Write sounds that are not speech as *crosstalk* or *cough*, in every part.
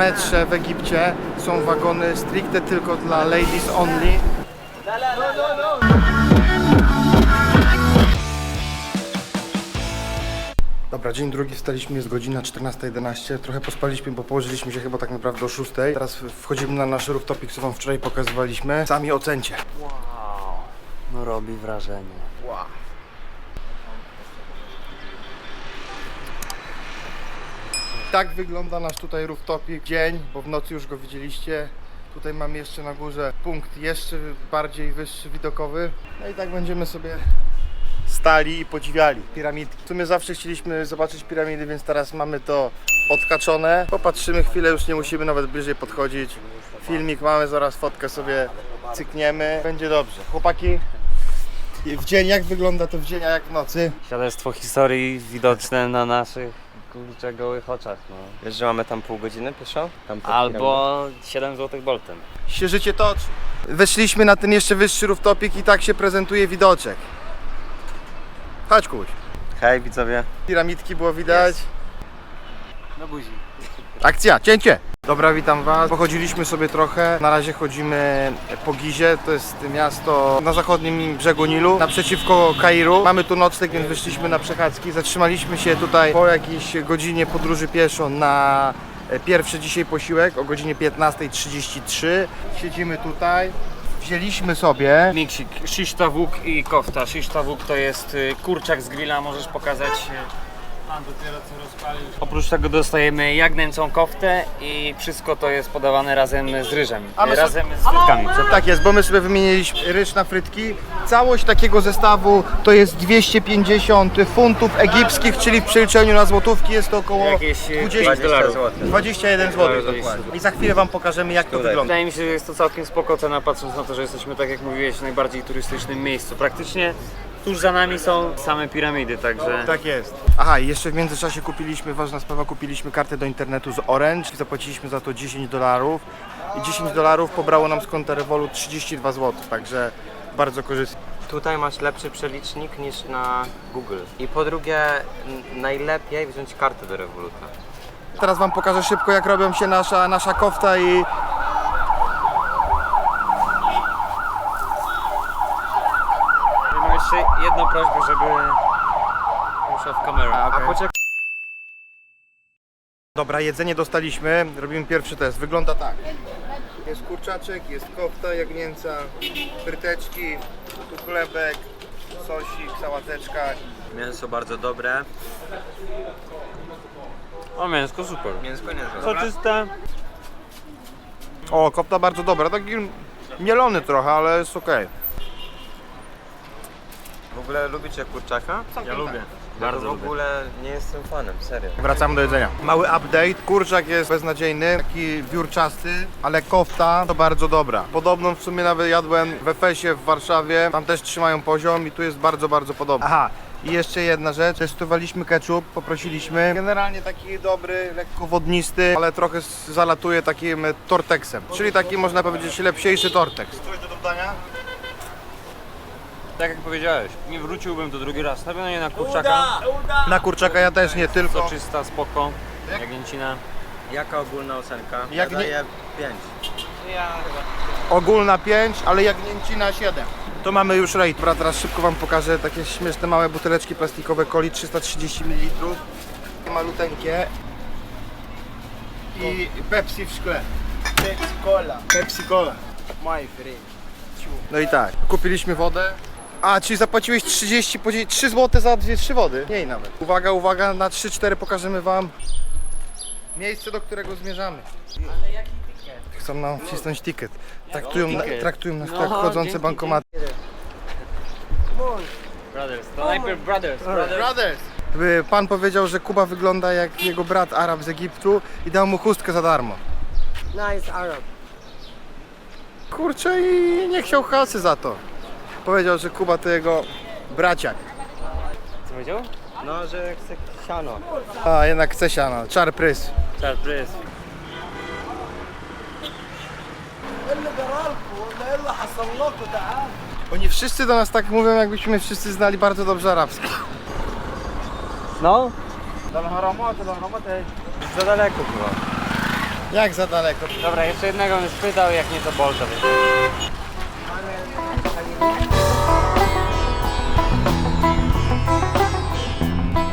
metrze w Egipcie są wagony stricte tylko dla ladies only. Dobra, dzień drugi, wstaliśmy, jest godzina 14.11. Trochę pospaliśmy, bo położyliśmy się chyba tak naprawdę o 6. Teraz wchodzimy na nasz rooftopik, co wam wczoraj pokazywaliśmy. Sami ocencie. Wow. No robi wrażenie. Tak wygląda nasz tutaj rooftopik dzień, bo w nocy już go widzieliście. Tutaj mamy jeszcze na górze punkt jeszcze bardziej wyższy widokowy. No i tak będziemy sobie stali i podziwiali piramidki. W sumie zawsze chcieliśmy zobaczyć piramidy, więc teraz mamy to odkaczone. Popatrzymy chwilę, już nie musimy nawet bliżej podchodzić. Filmik mamy, zaraz fotkę sobie cykniemy. Będzie dobrze. Chłopaki, w dzień jak wygląda to w dzień, a jak w nocy? Świadectwo historii widoczne na naszych kurczę gołych oczach. No. Wiesz, że mamy tam pół godziny pieszo? Tam pod Albo 7 zł boltem. się życie toczy. Weszliśmy na ten jeszcze wyższy rooftopik i tak się prezentuje widoczek. Chodź kuś. Hej widzowie. Piramidki było widać. No buzi. Akcja, cięcie! Dobra, witam Was. Pochodziliśmy sobie trochę. Na razie chodzimy po Gizie, to jest miasto na zachodnim brzegu Nilu, naprzeciwko Kairu. Mamy tu nocleg, więc wyszliśmy na przechadzki. Zatrzymaliśmy się tutaj po jakiejś godzinie podróży pieszo na e, pierwszy dzisiaj posiłek o godzinie 15.33. Siedzimy tutaj. Wzięliśmy sobie Miksik, shish tawuk i kofta. Shish tawuk to jest y, kurczak z grilla, możesz pokazać. Pan dopiero co rozpalił. Oprócz tego dostajemy jagnęcą koftę i wszystko to jest podawane razem z ryżem. A my so- razem z frytkami. Tak jest, bo my sobie wymieniliśmy ryż na frytki. Całość takiego zestawu to jest 250 funtów egipskich, czyli w przeliczeniu na złotówki jest to około Jakieś, e, 20 dolarów. zł. 21 zł Bardzo dokładnie. I za chwilę Wam pokażemy jak to wygląda. Wydaje mi się, że jest to całkiem spoko cena, patrząc na to, że jesteśmy, tak jak mówiłeś, w najbardziej turystycznym miejscu. Praktycznie tuż za nami są same piramidy, także... Tak jest. Aha, i jeszcze w międzyczasie kupiliśmy, ważna sprawa, kupiliśmy kartę do internetu z Orange. Zapłaciliśmy za to 10 dolarów. I 10 dolarów pobrało nam z konta Revolut 32 zł, także bardzo korzystnie. Tutaj masz lepszy przelicznik niż na Google. I po drugie, n- najlepiej wziąć kartę do Revoluta. Teraz Wam pokażę szybko jak robią się nasza, nasza kofta i Mam jeszcze jedną prośbę, żeby... Proszę w kamerę. A, okej. poczekaj. Dobra, jedzenie dostaliśmy. Robimy pierwszy test. Wygląda tak. Jest kurczaczek, jest kofta jagnięca, fryteczki, tu chlebek, sosik, sałateczka. Mięso bardzo dobre. O, mięsko super. Mięsko nie Co czyste? O, kofta bardzo dobra. Taki mielony trochę, ale jest ok. W ogóle lubicie kurczaka? Ja lubię. Bardzo w lubię. ogóle nie jestem fanem, serio. Wracamy do jedzenia. Mały update. Kurczak jest beznadziejny, taki wiórczasty, ale kofta to bardzo dobra. Podobną w sumie nawet jadłem w Efesie w Warszawie. Tam też trzymają poziom i tu jest bardzo, bardzo podobny. Aha. I jeszcze jedna rzecz, testowaliśmy ketchup, poprosiliśmy. Generalnie taki dobry, lekko wodnisty, ale trochę zalatuje takim torteksem. Czyli taki można powiedzieć lepsiejszy torteks. Coś do dodania? Tak jak powiedziałeś, nie wróciłbym do drugi raz. Na pewno nie na kurczaka. Na kurczaka ja też nie, tylko... Soczysta, spoko. Jagnięcina. Jaka ogólna ocenka? Jak nie- daję 5. Ogólna 5, ale jagnięcina 7. To mamy już rate. Dobra, teraz szybko Wam pokażę takie śmieszne małe buteleczki plastikowe coli 330 ml. Maluteńkie. I Pepsi w szkle. Pepsi Cola. Pepsi Cola. My friend. No i tak, kupiliśmy wodę. A, czyli zapłaciłeś 30, podzie- 3 zł za dwie, trzy wody? Mniej nawet. Uwaga, uwaga, na 3-4 pokażemy Wam miejsce, do którego zmierzamy. Chcą nam wcisnąć ticket. Traktują, ticket. traktują nas No, tak chodzące dzięki, bankomaty. Brothers. To najpierw brothers. brothers. Brothers! Y, Pan powiedział, że Kuba wygląda jak jego brat Arab z Egiptu i dał mu chustkę za darmo. Nice Arab. Kurczę i nie chciał kasy za to. Powiedział, że Kuba to jego braciak. Co powiedział? No, że chce siano. A, jednak chce siano. Czar prys. Czar prys. Oni wszyscy do nas tak mówią, jakbyśmy wszyscy znali bardzo dobrze arabski. No? Do Haramatu, do Haramatu za daleko było. Jak za daleko? Dobra, jeszcze jednego bym spytał, jak nie to Bolta będzie.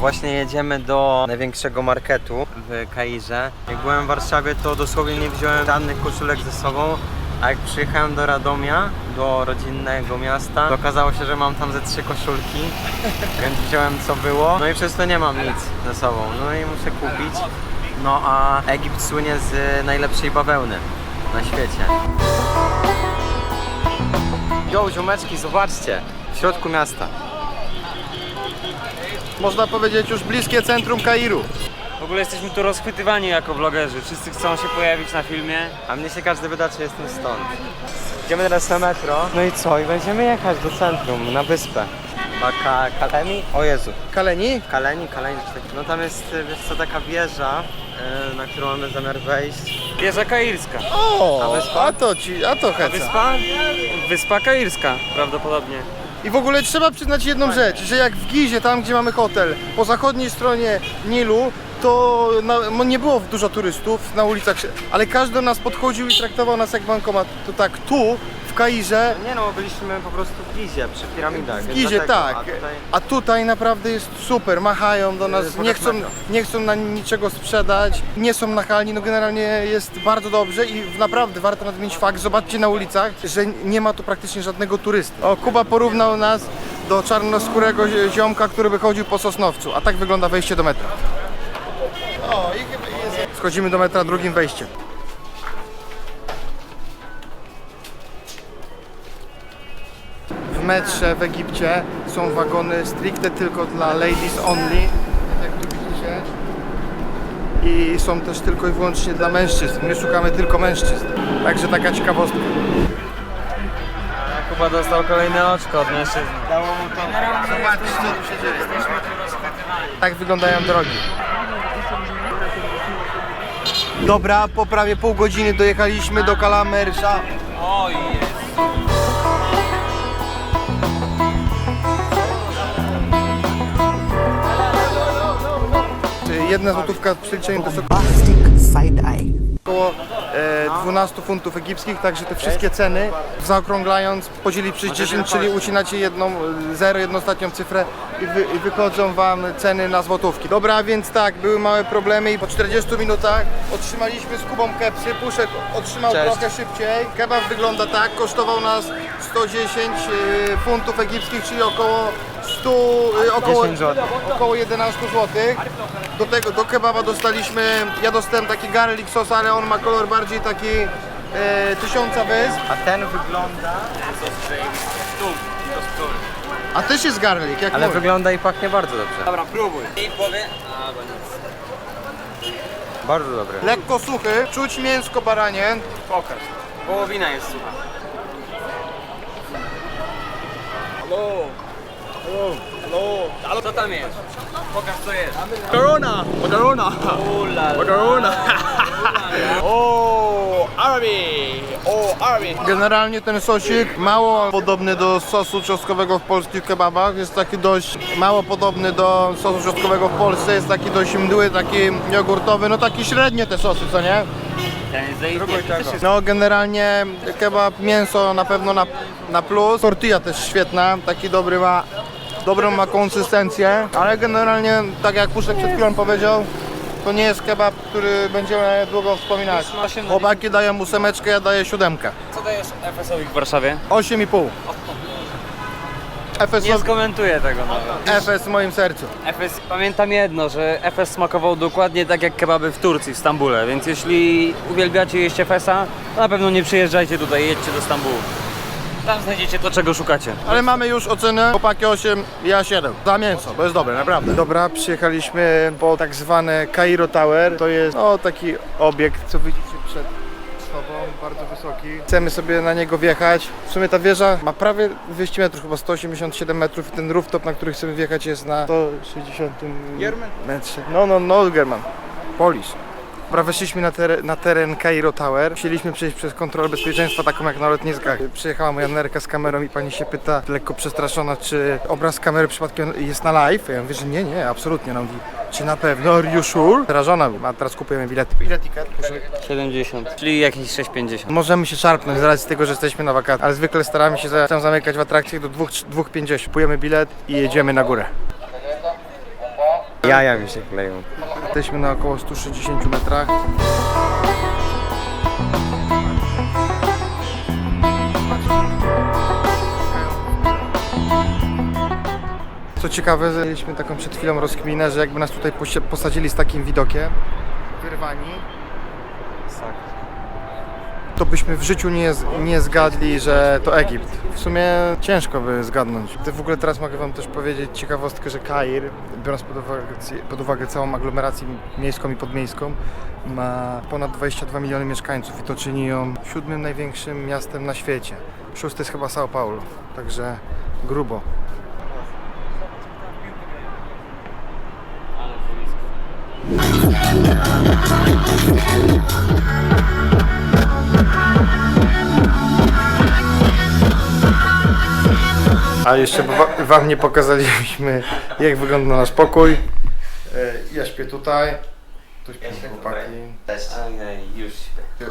Właśnie jedziemy do największego marketu w Kairze. Jak byłem w Warszawie, to dosłownie nie wziąłem żadnych koszulek ze sobą. A jak przyjechałem do Radomia, do rodzinnego miasta, to okazało się, że mam tam ze trzy koszulki, *laughs* więc wziąłem co było. No i przez to nie mam nic ze sobą. No i muszę kupić. No a Egipt słynie z najlepszej bawełny na świecie. Jo, ziomeczki, zobaczcie! W środku miasta. Można powiedzieć już bliskie centrum Kairu. W ogóle jesteśmy tu rozchwytywani jako vlogerzy. Wszyscy chcą się pojawić na filmie. A mnie się każdy wyda, czy jestem stąd. Idziemy teraz na metro. No i co? I będziemy jechać do centrum, na wyspę. Taka Kalemi? O Jezu. Kaleni? Kaleni, Kaleni. No tam jest, wiesz co, taka wieża, e, na którą mamy zamiar wejść. Wieża Kairska. O, A wyspa? a to ci, a to heca. Wyspa? Wyspa Kairska prawdopodobnie. I w ogóle trzeba przyznać jedną rzecz, że jak w Gizie, tam gdzie mamy hotel, po zachodniej stronie Nilu, to na, nie było dużo turystów na ulicach, ale każdy do nas podchodził i traktował nas jak bankomat. To tak, tu, w Kairze, Nie no, byliśmy po prostu w Gizie, przy piramidach. w Gizie dlatego, tak, A tutaj... a tutaj naprawdę jest super, machają do nas, nie chcą, nie chcą na niczego sprzedać, nie są nachalni, no generalnie jest bardzo dobrze i naprawdę warto nadmienić fakt, zobaczcie na ulicach, że nie ma tu praktycznie żadnego turysty. O, Kuba porównał nas do czarnoskórego zi- ziomka, który wychodził po Sosnowcu, a tak wygląda wejście do metra. O, i chyba jest... Wchodzimy do metra drugim wejściem. Metrze w Egipcie są wagony stricte tylko dla ladies only, tak jak tu widzicie. I są też tylko i wyłącznie dla mężczyzn. My szukamy tylko mężczyzn. Także taka ciekawostka. Kuba dostał kolejne oczko od mężczyzny. Dało mu to. Zobaczcie co tu się dzieje. Tak wyglądają drogi. Dobra, po prawie pół godziny dojechaliśmy do Kalamersza. Oj, jest. Jedna złotówka w przeliczeniu to jest bombastic side eye. około e, 12 funtów egipskich, także te wszystkie ceny zaokrąglając podzielić przez 10, czyli ucinacie jedną, e, zero, jedną ostatnią cyfrę i, wy, i wychodzą wam ceny na złotówki. Dobra, więc tak, były małe problemy i po 40 minutach otrzymaliśmy z Kubą kepsy, Puszek otrzymał Cześć. trochę szybciej. Kebab wygląda tak, kosztował nas 110 e, funtów egipskich, czyli około 100, e, około, 10 złotych. około 11 zł. Do tego, do kebaba dostaliśmy, ja dostałem taki garlic sos, ale on ma kolor bardziej taki e, tysiąca wysp. A ten wygląda... A też jest garlic, jak Ale mój. wygląda i pachnie bardzo dobrze. Dobra, próbuj. I powie... A, bo nic. Bardzo dobry. Lekko suchy, czuć mięsko baranie. Pokaż. Połowina jest sucha. Halo. Halo. Co tam jest? Pokaż co jest. Corona, Macarona, Ula, Macarona. *laughs* oh, Arabi, oh, Arabi. Generalnie ten sosik mało podobny do sosu czosnkowego w polskich kebabach. Jest taki dość mało podobny do sosu czosnkowego w Polsce. Jest taki dość mdły, taki jogurtowy, no taki średnie te sosy, co nie? No generalnie kebab, mięso na pewno na, na plus. Tortilla też świetna, taki dobry ma, dobrą ma konsystencję, ale generalnie tak jak Puszek przed chwilą powiedział, to nie jest kebab, który będziemy długo wspominać. Chłopaki dają ósemeczkę, ja daję siódemkę. Co dajesz FS-owi w Warszawie? 8,5. FS, Nie skomentuję tego nawet. FS w moim sercu. FS, pamiętam jedno, że FS smakował dokładnie tak jak kebaby w Turcji, w Stambule, więc jeśli uwielbiacie jeść FS-a, to na pewno nie przyjeżdżajcie tutaj, jedźcie do Stambułu. Tam znajdziecie to, czego szukacie. Ale mamy już ocenę, chłopaki 8, ja 7. Za mięso, to jest dobre, naprawdę. Dobra, przyjechaliśmy po tak zwane Cairo Tower. To jest no, taki obiekt, co widzicie przed sobą, bardzo wysoki. Chcemy sobie na niego wjechać. W sumie ta wieża ma prawie 200 metrów, chyba 187 metrów i ten rooftop, na który chcemy wjechać jest na 160 metrze. No, no, no, German. Polish. Weszliśmy na, teren, na teren Cairo Tower. Musieliśmy przejść przez kontrolę bezpieczeństwa, taką jak na lotniskach. Przyjechała moja nerka z kamerą i pani się pyta, lekko przestraszona, czy obraz kamery przypadkiem jest na live. Ja mówię, że nie, nie, absolutnie. Ona mówi, Czy na pewno? Are you sure? Przerażona, a teraz kupujemy bilet. Ile ticket? 70, czyli jakieś 6,50. Możemy się szarpnąć z racji tego, że jesteśmy na wakacjach, ale zwykle staramy się za- zamykać w atrakcjach do 2,50. Kupujemy bilet i jedziemy na górę. Jaja mi się kleją. Jesteśmy na około 160 metrach. Co ciekawe, mieliśmy taką przed chwilą rozkminę, że jakby nas tutaj posadzili z takim widokiem, wyrwani, to byśmy w życiu nie, nie zgadli, że to Egipt. W sumie ciężko by zgadnąć. W ogóle teraz mogę Wam też powiedzieć ciekawostkę, że Kair, biorąc pod uwagę, pod uwagę całą aglomerację miejską i podmiejską, ma ponad 22 miliony mieszkańców i to czyni ją siódmym największym miastem na świecie. Szósty jest chyba São Paulo, także grubo. A jeszcze wa- Wam nie pokazaliśmy, jak wygląda nasz pokój. E, Ja śpię tutaj. Tu śpią chłopaki. już śpię.